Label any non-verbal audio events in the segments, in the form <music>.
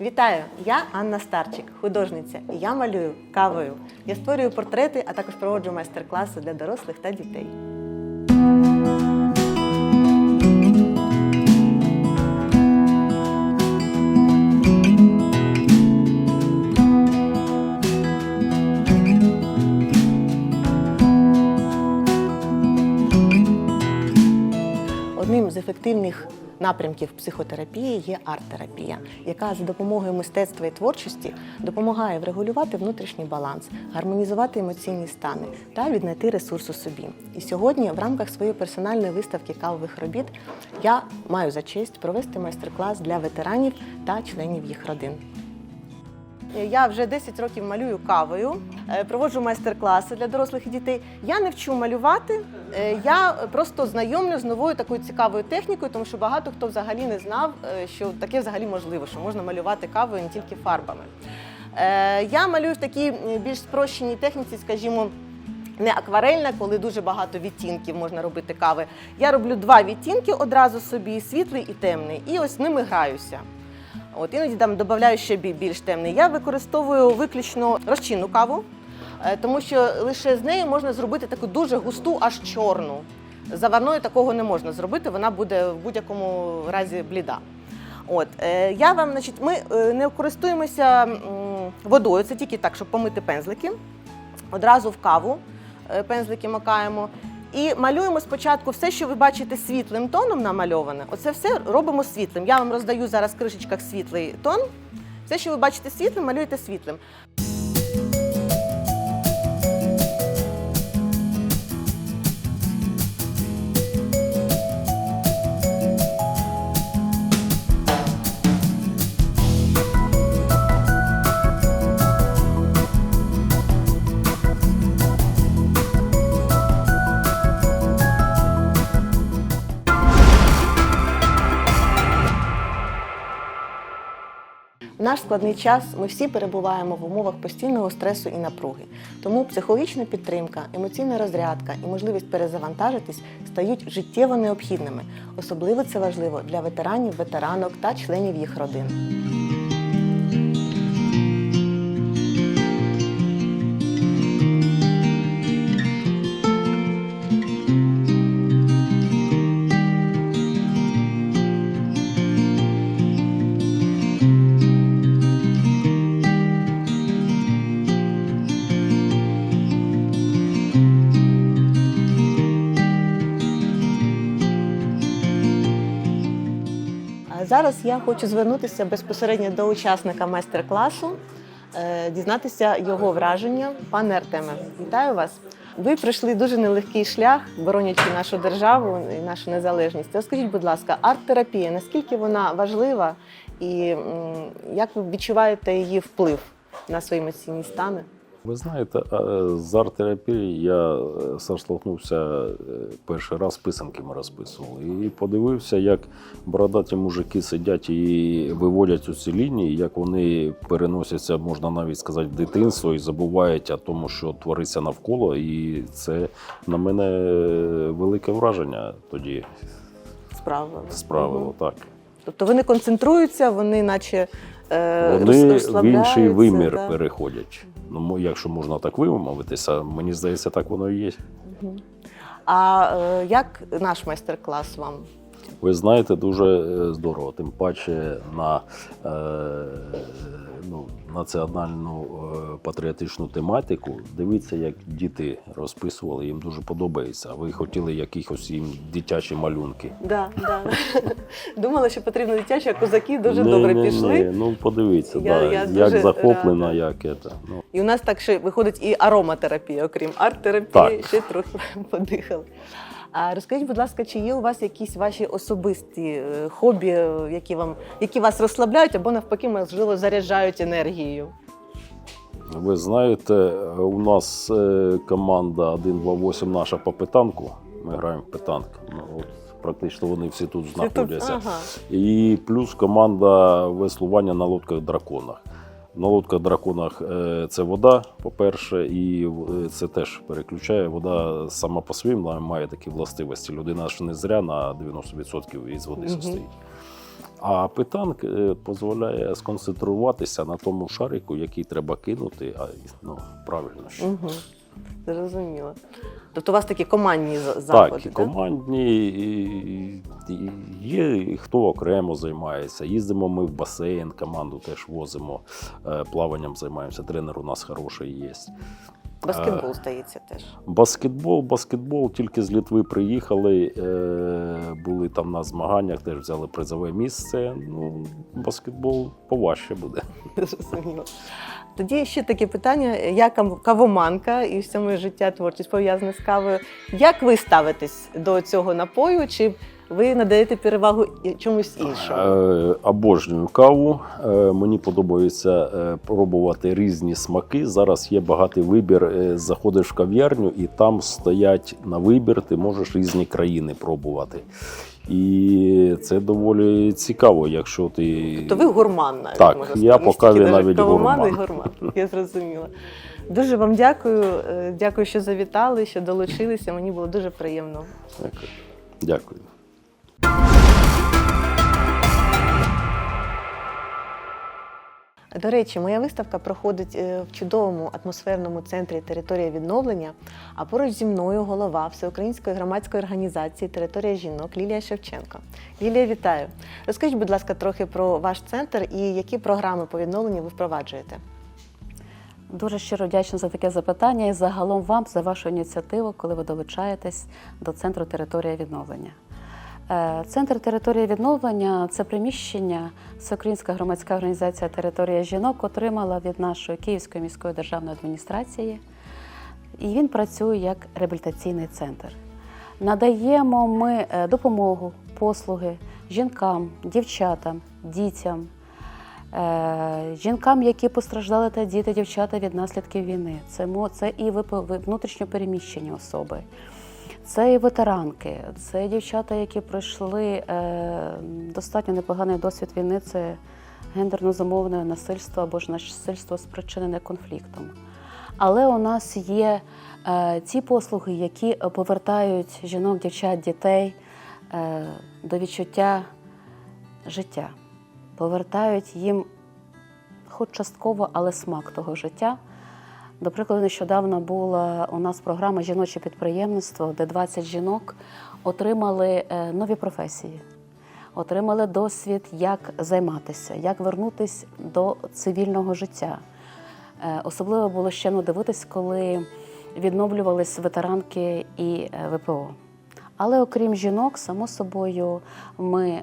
Вітаю! Я Анна Старчик, художниця, і я малюю кавою. Я створюю портрети, а також проводжу майстер-класи для дорослих та дітей. Одним з ефективних напрямків психотерапії є арт-терапія, яка за допомогою мистецтва і творчості допомагає врегулювати внутрішній баланс, гармонізувати емоційні стани та віднайти ресурс у собі. І сьогодні, в рамках своєї персональної виставки кавових робіт, я маю за честь провести майстер-клас для ветеранів та членів їх родин. Я вже 10 років малюю кавою, е, проводжу майстер-класи для дорослих і дітей. Я не вчу малювати, е, я просто знайомлю з новою такою цікавою технікою, тому що багато хто взагалі не знав, е, що таке взагалі можливо, що можна малювати кавою не тільки фарбами. Я малюю в такій більш спрощеній техніці, скажімо. Не акварельна, коли дуже багато відтінків можна робити кави. Я роблю два відтінки одразу собі: світлий і темний, і ось ними граюся. От іноді там додаю ще бі- більш темний. Я використовую виключно розчинну каву, е, тому що лише з нею можна зробити таку дуже густу, аж чорну. Заварною такого не можна зробити, вона буде в будь-якому разі бліда. От е, я вам, значить, ми е, не користуємося водою, це тільки так, щоб помити пензлики. Одразу в каву пензлики макаємо. І малюємо спочатку все, що ви бачите світлим тоном намальоване. Оце все робимо світлим. Я вам роздаю зараз в кришечках світлий тон. Все, що ви бачите світлим, малюєте світлим. Складний час ми всі перебуваємо в умовах постійного стресу і напруги. Тому психологічна підтримка, емоційна розрядка і можливість перезавантажитись стають життєво необхідними. Особливо це важливо для ветеранів, ветеранок та членів їх родин. Зараз я хочу звернутися безпосередньо до учасника майстер-класу, е, дізнатися його враження. Пане Артеме, вітаю вас. Ви пройшли дуже нелегкий шлях, боронячи нашу державу і нашу незалежність. Розкажіть, будь ласка, арт-терапія, наскільки вона важлива і як ви відчуваєте її вплив на свої емоційні стани? Ви знаєте, е, з арт-терапією я е, сам столкнувся е, перший раз писанки ми розписували. І подивився, як бородаті мужики сидять і виводять у ці лінії, як вони переносяться, можна навіть сказати, в дитинство і забувають о тому, що твориться навколо. І це на мене велике враження тоді Справа справило. Так. Тобто вони концентруються, вони наче Вони в інший вимір да. переходять. Ну, якщо можна так вимовитися, мені здається, так воно і є. А е, як наш майстер-клас вам? Ви знаєте, дуже е, здорово. Тим паче на е, ну, національну е, патріотичну тематику. Дивіться, як діти розписували, їм дуже подобається. А ви хотіли якихось їм дитячі малюнки. Да, да. <laughs> Думала, що потрібно дитячі, а козаки дуже Ні, добре ні, пішли. Ні. Ну, подивіться, Я- да, я як дуже захоплена, рада. як це. Ну, І у нас так ще виходить і ароматерапія, окрім арт-терапії, Так. ще трохи <laughs> подихали. А розкажіть, будь ласка, чи є у вас якісь ваші особисті е, хобі, е, які вам які вас розслабляють або навпаки, можливо, заряджають енергією? Ви знаєте, у нас е, команда 1-2-8 наша по питанку. Ми граємо в питанк. Ну, от, практично вони всі тут тут- знаходяться. Ага. І плюс команда веслування на лодках драконах. На лодках драконах е, це вода, по-перше, і е, це теж переключає. Вода сама по вона має такі властивості. Людина ж не зря на 90% із води Мгм. состоїть. А питанк е, дозволяє сконцентруватися на тому шарику, який треба кинути, а ну, правильно. Що. Угу. Зрозуміло. Тобто у вас такі командні заходи, Так, командні і є хто окремо займається. Їздимо ми в басейн, команду теж возимо, е, плаванням займаємося. Тренер у нас хороший є. Баскетбол стається теж. Баскетбол, баскетбол, тільки з Літви приїхали, е, були там на змаганнях, теж взяли призове місце. Ну, баскетбол поважче буде. Зрозуміло. Тоді ще таке питання: я кавоманка і все моє життя творчість пов'язане з кавою. Як ви ставитесь до цього напою? Чи ви надаєте перевагу чомусь іншому? Е, обожнюю каву. Е, мені подобається е, пробувати різні смаки. Зараз є багатий вибір. Заходиш в кав'ярню, і там стоять на вибір. Ти можеш різні країни пробувати. І це доволі цікаво, якщо ти. То ви гурман навіть Так, можна я по каві навіть гурман. і гурман. <laughs> Я зрозуміла. Дуже вам дякую. Дякую, що завітали, що долучилися. Мені було дуже приємно. Дякую. Дякую. До речі, моя виставка проходить е, в чудовому атмосферному центрі Територія відновлення. А поруч зі мною голова Всеукраїнської громадської організації Територія жінок Лілія Шевченко. Лілія, вітаю! Розкажіть, будь ласка, трохи про ваш центр і які програми по відновленню ви впроваджуєте. Дуже щиро вдячна за таке запитання і загалом вам за вашу ініціативу, коли ви долучаєтесь до центру територія відновлення. Е, Центр територія відновлення це приміщення Всеукраїнська громадська організація Територія жінок отримала від нашої Київської міської державної адміністрації, і він працює як реабілітаційний центр. Надаємо ми е, допомогу, послуги жінкам, дівчатам, дітям, Е, жінкам, які постраждали та діти, дівчата від наслідків війни. Це, це і вип- ви- внутрішньо переміщені особи, це і ветеранки, це дівчата, які пройшли е, достатньо непоганий досвід війни. Це гендерно замовлене насильство або ж насильство спричинене конфліктом. Але у нас є е, ті послуги, які повертають жінок, дівчат, дітей е, до відчуття життя, повертають їм, хоч частково, але смак того життя. До прикладу, нещодавно була у нас програма Жіноче підприємництво, де 20 жінок отримали е, нові професії, отримали досвід, як займатися, як вернутися до цивільного життя. Е, Особливо було щемно дивитись, коли відновлювались ветеранки і е, ВПО. Але окрім жінок, само собою, ми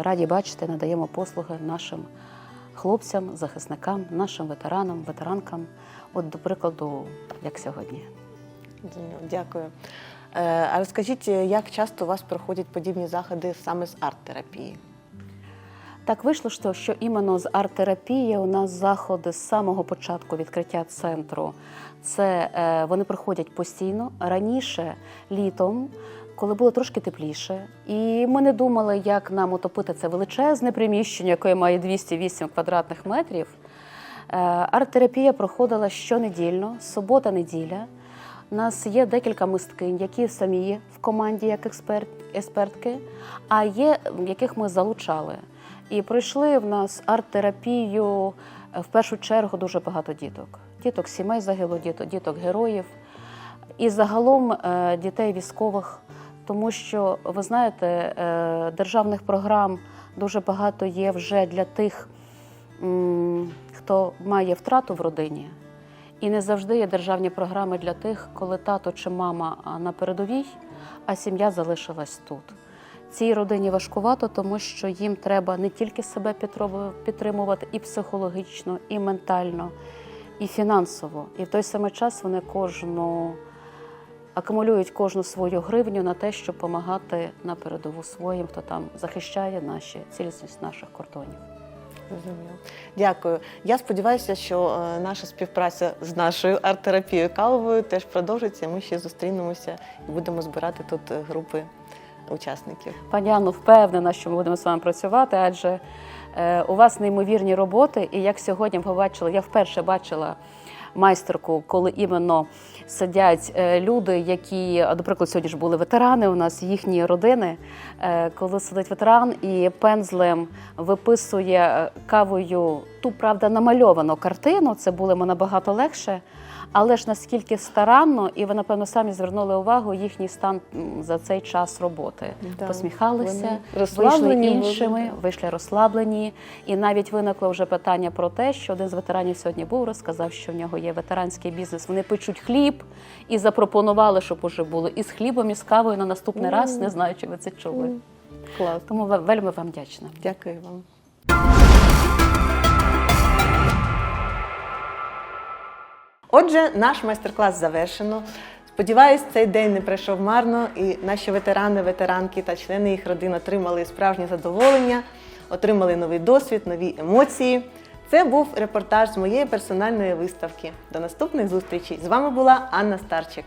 раді бачити, надаємо послуги нашим хлопцям, захисникам, нашим ветеранам, ветеранкам. От, до прикладу, як сьогодні. Дякую. Е, А розкажіть, як часто у вас проходять подібні заходи саме з арт-терапії? Так вийшло, що, що іменно з арт-терапії у нас заходи з самого початку відкриття центру. Це е, вони проходять постійно. Раніше літом, коли було трошки тепліше, і ми не думали, як нам утопити це величезне приміщення, яке має 208 квадратних метрів. Е, арт-терапія проходила щонедільно, субота-неділя. У нас є декілька мисткинь, які самі є в команді як експерт, експертки, а є, яких ми залучали. І пройшли в нас арт-терапію е, в першу чергу дуже багато діток. Діток сімей загибло, діток, діток героїв і загалом е, дітей військових, тому що ви знаєте, е, державних програм дуже багато є вже для тих, хто має втрату в родині. І не завжди є державні програми для тих, коли тато чи мама на передовій, а сім'я залишилась тут. Цій родині важкувато, тому що їм треба не тільки себе підтримувати і психологічно, і ментально, і фінансово. І в той самий час вони кожну акумулюють кожну свою гривню на те, щоб допомагати на передову своїм, хто там захищає наші цілісність наших кордонів. Зрозуміло. Дякую. Я сподіваюся, що е, наша співпраця з нашою арт-терапією кавовою теж продовжиться. Ми ще зустрінемося і будемо збирати тут е, групи учасників. Пані Анно, впевнена, що ми будемо з вами працювати, адже е, у вас неймовірні роботи. І як сьогодні ви бачили, я вперше бачила майстерку, коли іменно сидять е, люди, які, наприклад, сьогодні ж були ветерани, у нас їхні родини, е, коли сидить ветеран і пензлем виписує е, кавою ту, правда, намальовану картину, це було набагато легше. Але ж наскільки старанно, і ви, напевно, самі звернули увагу їхній стан за цей час роботи. Да, Посміхалися, вийшли іншими, вийшли розслаблені. І навіть виникло вже питання про те, що один з ветеранів сьогодні був, розказав, що в нього є ветеранський бізнес. Вони печуть хліб і запропонували, щоб уже було і з хлібом, і з кавою на наступний раз. Не знаю, чи ви це чули. Клас. Тому ве- вельми вам вдячна. Дякую вам. Отже, наш майстер-клас завершено. Сподіваюсь, цей день не пройшов марно, і наші ветерани, ветеранки та члени їх родин отримали справжнє задоволення, отримали новий досвід, нові емоції. Це був репортаж з моєї персональної виставки. До наступних зустрічей. З вами була Анна Старчик.